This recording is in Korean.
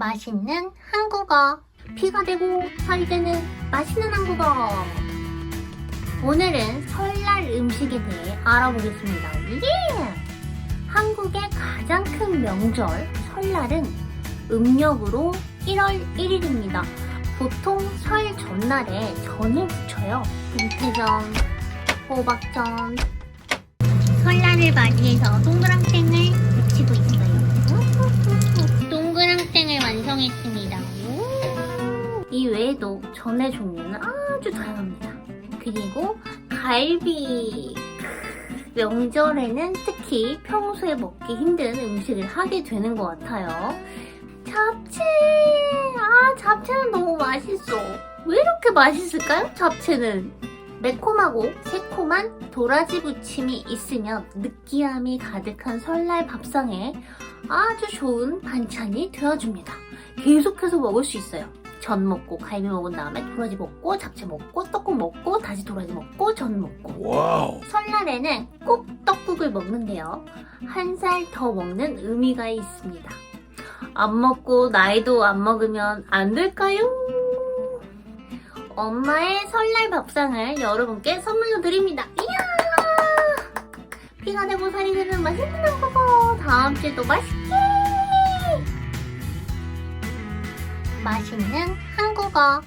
맛있는 한국어. 피가 되고 살이 되는 맛있는 한국어. 오늘은 설날 음식에 대해 알아보겠습니다. 예! 한국의 가장 큰 명절, 설날은 음력으로 1월 1일입니다. 보통 설 전날에 전을 부쳐요. 김태전, 호박전. 설날을 맞이해서 동그랑땡 이 외에도 전의 종류는 아주 다양합니다. 그리고 갈비. 명절에는 특히 평소에 먹기 힘든 음식을 하게 되는 것 같아요. 잡채! 아, 잡채는 너무 맛있어. 왜 이렇게 맛있을까요? 잡채는. 매콤하고 새콤한 도라지 부침이 있으면 느끼함이 가득한 설날 밥상에 아주 좋은 반찬이 되어줍니다. 계속해서 먹을 수 있어요. 전 먹고 갈비 먹은 다음에 도라지 먹고 잡채 먹고 떡국 먹고 다시 도라지 먹고 전 먹고 와우. 설날에는 꼭 떡국을 먹는데요. 한 살 더 먹는 의미가 있습니다. 안 먹고 나이도 안 먹으면 안 될까요? 엄마의 설날 밥상을 여러분께 선물로 드립니다. 이야! 피가 되고 살이 되는 맛있는 한국어. 다음 주에도 맛있게! 맛있는 한국어.